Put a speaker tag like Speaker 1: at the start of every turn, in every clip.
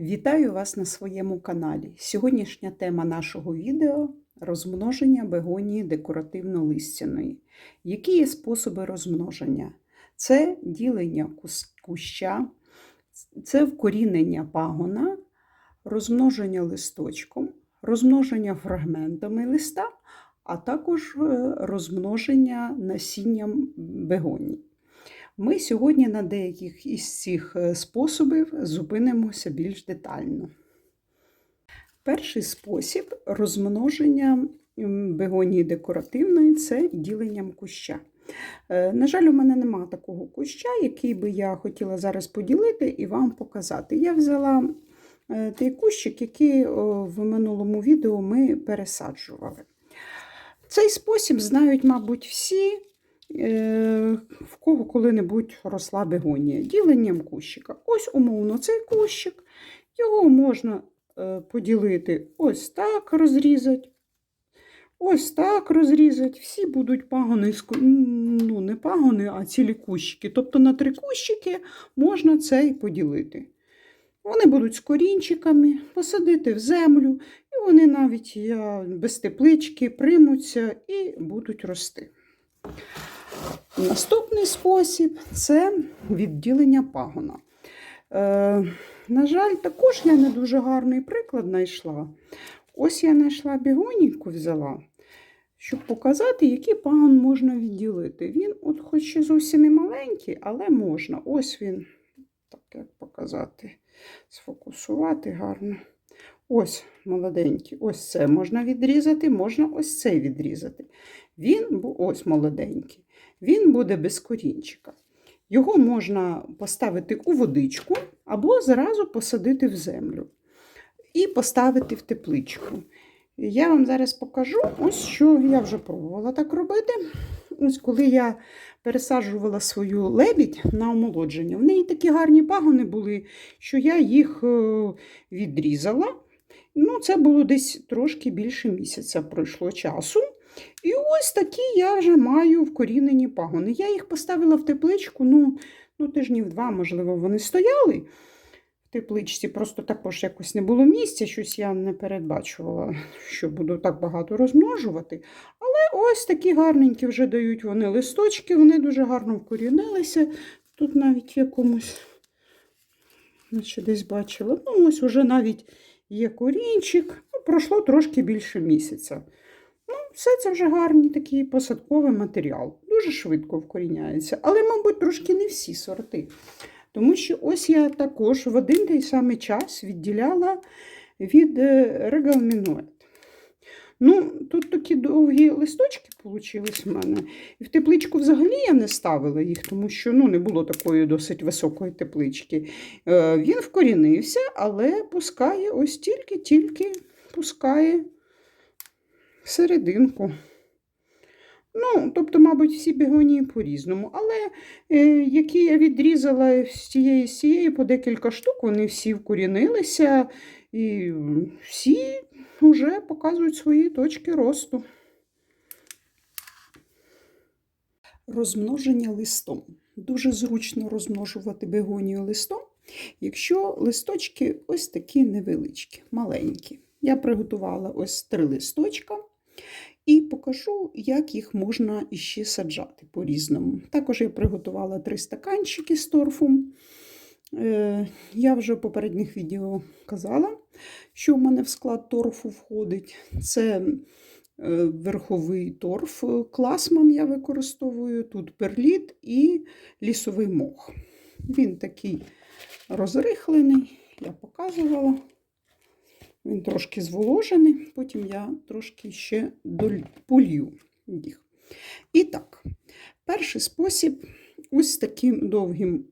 Speaker 1: Вітаю вас на своєму каналі. Сьогоднішня тема нашого відео розмноження бегонії декоративно-листяної. Які є способи розмноження? Це ділення куща, це вкорінення пагона, розмноження листочком, розмноження фрагментами листа, а також е, розмноження насінням бегонії. Ми сьогодні на деяких із цих е, способів зупинимося більш детально. Перший спосіб розмноження бегонії декоративної це діленням куща. Е, На жаль, у мене нема такого куща, який би я хотіла зараз поділити і вам показати. Я взяла е, той кущик, який в минулому відео ми пересаджували. Цей спосіб знають, мабуть, всі, в кого коли-небудь росла бегонія, діленням кущика. Ось, умовно, цей кущик, його можна е, поділити ось так розрізати, ось так розрізати. Всі будуть пагони, ну, не пагони, а цілі кущики. Тобто на три кущики можна це і поділити. Вони будуть з корінчиками, посадити в землю, і вони навіть без теплички приймуться і будуть рости. Наступний спосіб це відділення пагона. Е, на жаль, також я не дуже гарний приклад знайшла. Ось я знайшла бігонійку, взяла, щоб показати, який пагон можна відділити. Він, от хоч і зовсім і маленький, але можна. Ось він, так як показати, сфокусувати гарно. Ось молоденький, ось це можна відрізати, можна ось цей відрізати. Він ось молоденький. Він буде без корінчика. Його можна поставити у водичку або зразу посадити в землю і поставити в тепличку. Я вам зараз покажу, ось що я вже пробувала так робити. Ось коли я пересаджувала свою лебідь на омолодження, в неї такі гарні пагони були, що я їх е, відрізала. Ну, це було десь трошки більше місяця пройшло часу. І ось такі я вже маю вкорінені пагони. Я їх поставила в тепличку, ну, ну тижнів два, можливо, вони стояли в тепличці, просто також якось не було місця, щось я не передбачувала, що буду так багато розмножувати. Але ось такі гарненькі вже дають вони листочки, вони дуже гарно вкорінилися. Тут навіть якомусь, наче десь бачила, ну ось уже навіть є корінчик. Ну, пройшло трошки більше місяця. Все це вже гарний такий посадковий матеріал. Дуже швидко вкоріняється. Але, мабуть, трошки не всі сорти. Тому що ось я також в один той самий час відділяла від регалмінует. Ну, тут такі довгі листочки вийшли в мене. І в тепличку взагалі я не ставила їх, тому що ну, не було такої досить високої теплички. Е, він вкорінився, але пускає ось тільки-тільки пускає серединку. Ну, тобто, мабуть, всі бігонії по-різному. Але е, які я відрізала з цієї з цієї по декілька штук, вони всі вкорінилися і всі вже показують свої точки росту. Розмноження листом. Дуже зручно розмножувати бегонію листом, якщо листочки ось такі невеличкі, маленькі. Я приготувала ось три листочка і покажу, як їх можна іще саджати по-різному. Також я приготувала три стаканчики з торфом. Е, Я вже в попередніх відео казала, що в мене в склад торфу входить. Це е, верховий торф, е, класман я використовую, тут перліт і лісовий мох. Він такий розрихлений, я показувала. Він трошки зволожений, потім я трошки ще полью їх. І так, перший спосіб ось таким довгим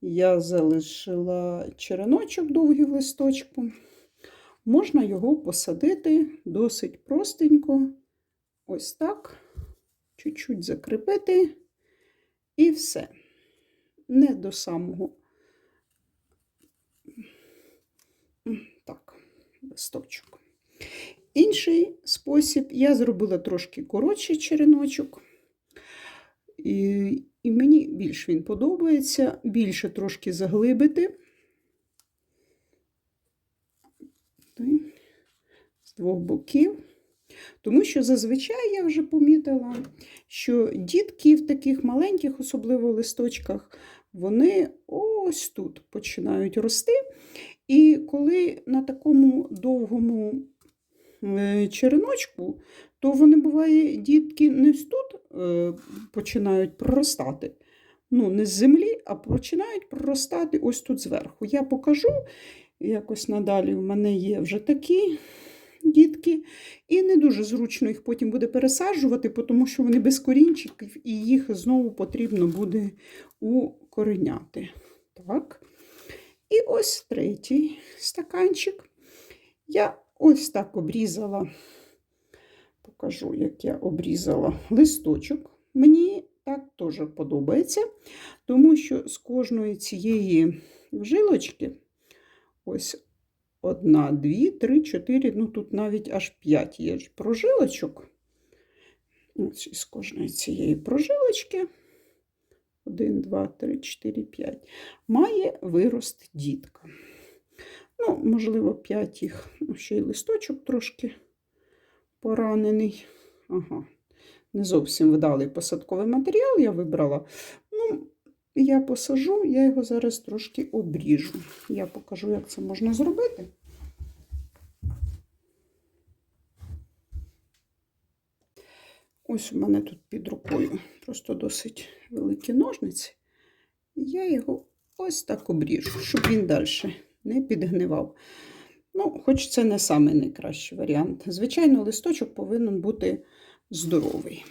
Speaker 1: я залишила череночок довгий в листочку. Можна його посадити досить простенько, ось так, чуть-чуть закріпити, і все. Не до самого так, листочок. Інший спосіб я зробила трошки коротший череночок. І, і мені більш він подобається, більше трошки заглибити. З двох боків. Тому що зазвичай я вже помітила, що дітки в таких маленьких, особливо листочках, вони ось тут починають рости. І коли на такому довгому е, череночку, то вони буває, дітки не тут е, починають проростати. Ну, не з землі, а починають проростати ось тут зверху. Я покажу якось надалі. В мене є вже такі дітки, і не дуже зручно їх потім буде пересаджувати, тому що вони без корінчиків, і їх знову потрібно буде укореняти. Так. І ось третій стаканчик. Я ось так обрізала, покажу, як я обрізала листочок. Мені так теж подобається, тому що з кожної цієї жилочки, ось одна, дві, три, чотири, ну тут навіть аж п'ять є прожилочок. Ось із кожної цієї прожилочки. Один, два, три, чотири, п'ять. Має вирост дітка. Ну, можливо, п'ять їх. Ну, ще й листочок трошки поранений. Ага. Не зовсім вдалий посадковий матеріал я вибрала. Ну, я посажу, я його зараз трошки обріжу. Я покажу, як це можна зробити. Ось у мене тут під рукою просто досить великі ножниці. І я його ось так обріжу, щоб він далі не підгнивав. Ну, хоч це не самий найкращий варіант. Звичайно, листочок повинен бути здоровий.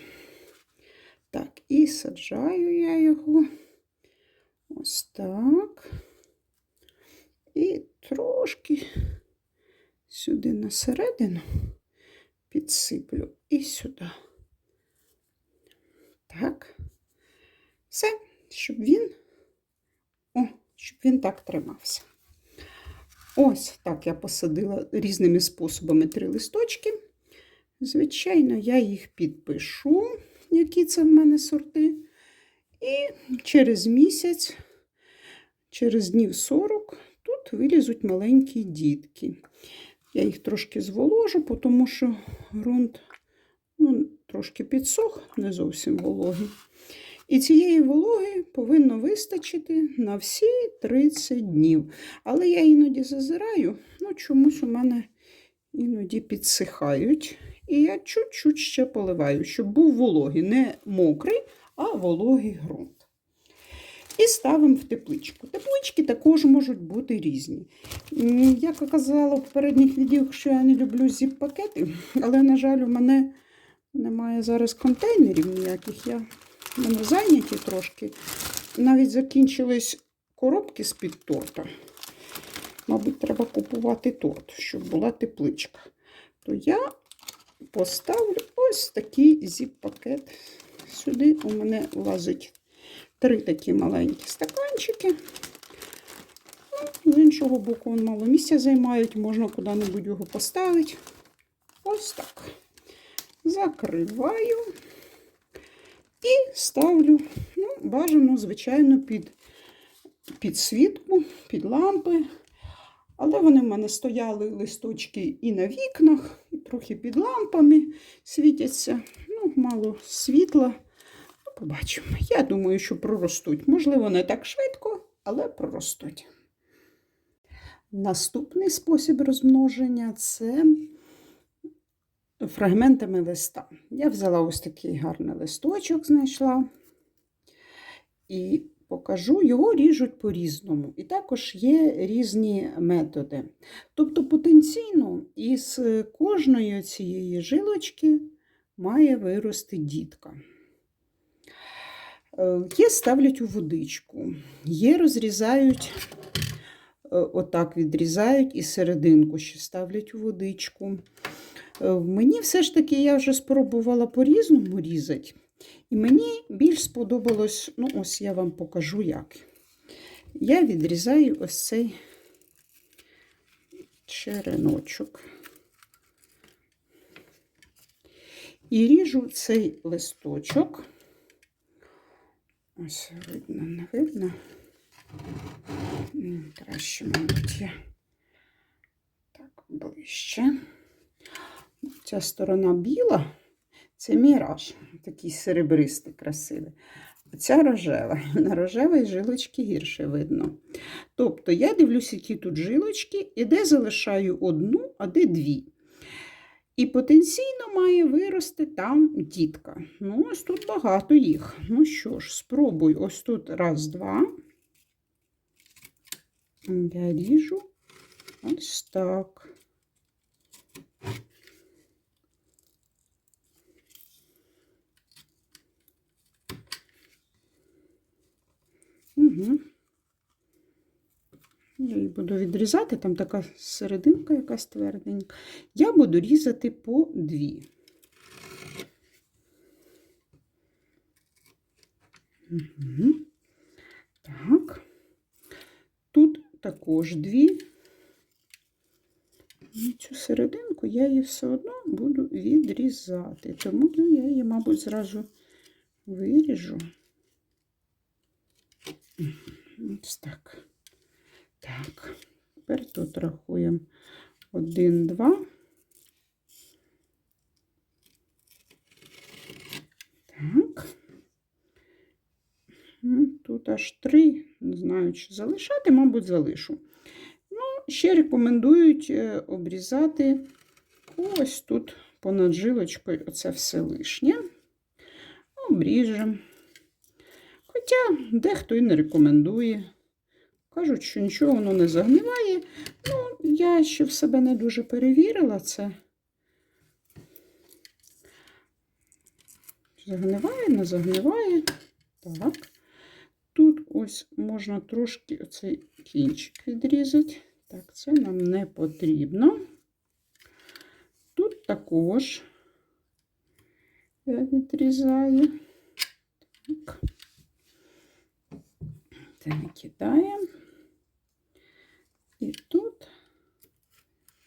Speaker 1: Так, і саджаю я його ось так. І трошки сюди на середину підсиплю і сюди. Так. Все, щоб він, о, щоб він так тримався. Ось так я посадила різними способами три листочки. Звичайно, я їх підпишу, які це в мене сорти. І через місяць, через днів 40, тут вилізуть маленькі дітки. Я їх трошки зволожу, тому що ґрунт трошки підсох, не зовсім вологий. І цієї вологи повинно вистачити на всі 30 днів. Але я іноді зазираю, ну чомусь у мене іноді підсихають. І я чуть-чуть ще поливаю, щоб був вологий, не мокрий, а вологий ґрунт. І ставимо в тепличку. Теплички також можуть бути різні. Як я казала в попередніх відео, що я не люблю зіп-пакети, але, на жаль, у мене немає зараз контейнерів ніяких. Я мене зайняті трошки. Навіть закінчились коробки з-під торта. Мабуть, треба купувати торт, щоб була тепличка. То я поставлю ось такий зіп-пакет. Сюди у мене влазить три такі маленькі стаканчики. Ну, З іншого боку, він мало місця займають, можна куди-небудь його поставити. Ось так. Закриваю і ставлю, ну, бажано, звичайно, під підсвітку, під лампи. Але вони в мене стояли листочки і на вікнах, і трохи під лампами світяться. Ну, мало світла. Ну, Побачимо. Я думаю, що проростуть. Можливо, не так швидко, але проростуть. Наступний спосіб розмноження це фрагментами листа. Я взяла ось такий гарний листочок, знайшла. І покажу, його ріжуть по-різному. І також є різні методи. Тобто, потенційно із кожної цієї жилочки має вирости дітка. Е, Є ставлять у водичку, є розрізають, е, отак відрізають і серединку ще ставлять у водичку. Е, Мені все ж таки я вже спробувала по-різному різати. І мені більш сподобалось, ну, ось я вам покажу як. Я відрізаю ось цей череночок. І ріжу цей листочок. Ось видно, не видно. Краще, мабуть, я так ближче. Ця сторона біла, це міраж, такий серебристий, красивий. Ця рожева. На рожевій жилочки гірше видно. Тобто я дивлюся, які тут жилочки, і де залишаю одну, а де дві. І потенційно має вирости там дітка. Ну, ось тут багато їх. Ну що ж, спробуй. Ось тут раз, два. Я ріжу ось так. Угу. Я її буду відрізати, там така серединка якась тверденька. Я буду різати по дві. Угу. Так. Тут також дві. І Цю серединку я її все одно буду відрізати, тому я її, мабуть, зразу виріжу. Ось так. Так, тепер тут рахуємо один, два. Так. Ну, Тут аж три. Не знаю, чи залишати, мабуть, залишу. Ну, ще рекомендують е, обрізати ось тут понад жилочкою оце все лишнє. Обріжемо. Хоча дехто і не рекомендує. Кажуть, що нічого воно не загниває. Ну, я ще в себе не дуже перевірила це. Загниває, не загниває. Так. Тут ось можна трошки оцей кінчик відрізати. Так, це нам не потрібно. Тут також я відрізаю. Так. Це викидаємо. І тут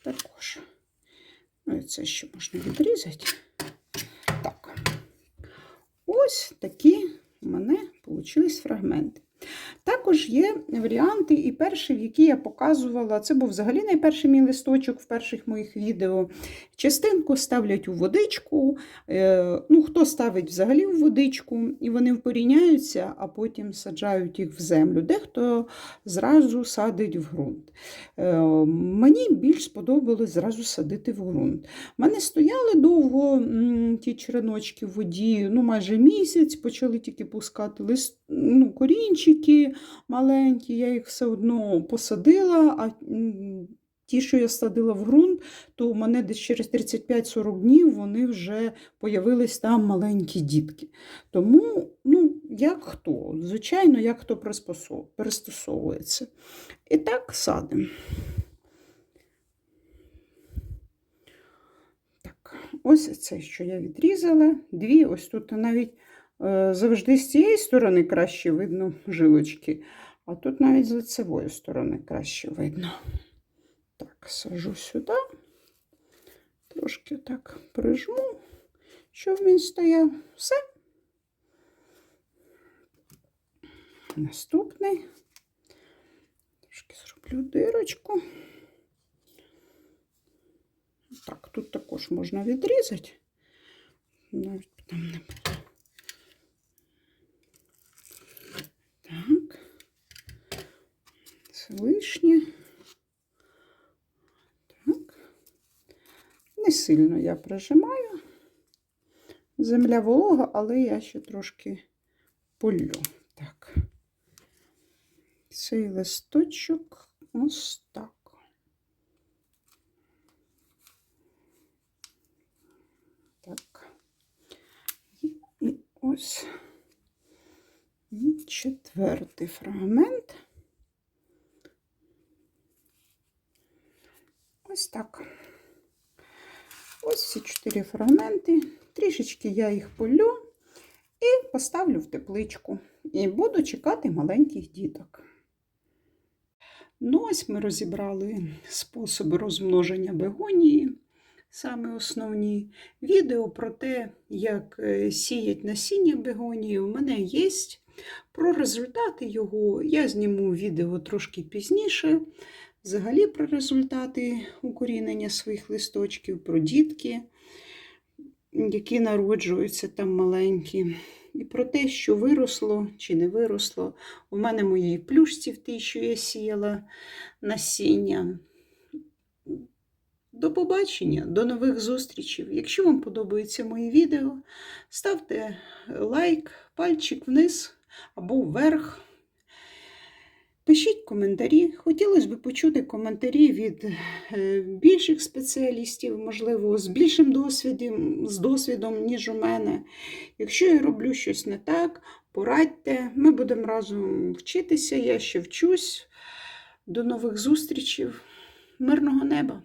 Speaker 1: також. Ну, і це ще можна відрізати. Так. Ось такі у мене вийшли фрагменти. Також є варіанти, і перший, який я показувала, це був взагалі найперший мій листочок в перших моїх відео. Частинку ставлять у водичку. е, Ну, Хто ставить взагалі в водичку, і вони вкоріняються, а потім саджають їх в землю. Дехто зразу садить в ґрунт. Е, Мені більш сподобалось зразу садити в ґрунт. У мене стояли довго ті череночки в воді, ну майже місяць, почали тільки пускати лист, ну, корінчики маленькі, я їх все одно посадила, а ті, що я садила в ґрунт, то у мене десь через 35-40 днів вони вже появились там маленькі дітки. Тому, ну, як хто, звичайно, як хто пристосовується. І так садимо. Так, ось це, що я відрізала. Дві, ось тут навіть завжди з цієї сторони краще видно жилочки, а тут навіть з лицевої сторони краще видно. Так, сажу сюди, трошки так прижму, щоб він стояв. Все. Наступний. Трошки зроблю дирочку. Так, тут також можна відрізати. Навіть там не було. Так. Лишнє. Так. Не сильно я прижимаю. Земля волога, але я ще трошки полю. Так. Цей листочок ось так. Так. І ось і четвертий фрагмент. Ось так. Ось всі чотири фрагменти. Трішечки я їх полю і поставлю в тепличку. І буду чекати маленьких діток. Ну, ось ми розібрали способи розмноження бегонії, саме основні. Відео про те, як е, сіять насіння бегонії, у мене є. Про результати його я зніму відео трошки пізніше. Взагалі про результати укорінення своїх листочків, про дітки, які народжуються там маленькі, і про те, що виросло чи не виросло. У мене моїй плюшці в тій, що я сіяла насіння. До побачення, до нових зустрічей. Якщо вам подобаються мої відео, ставте лайк, пальчик вниз або вверх. Пишіть коментарі. Хотілося б почути коментарі від е, більших спеціалістів, можливо, з більшим досвідом, з досвідом, ніж у мене. Якщо я роблю щось не так, порадьте. Ми будемо разом вчитися. Я ще вчусь. До нових зустрічей. Мирного неба!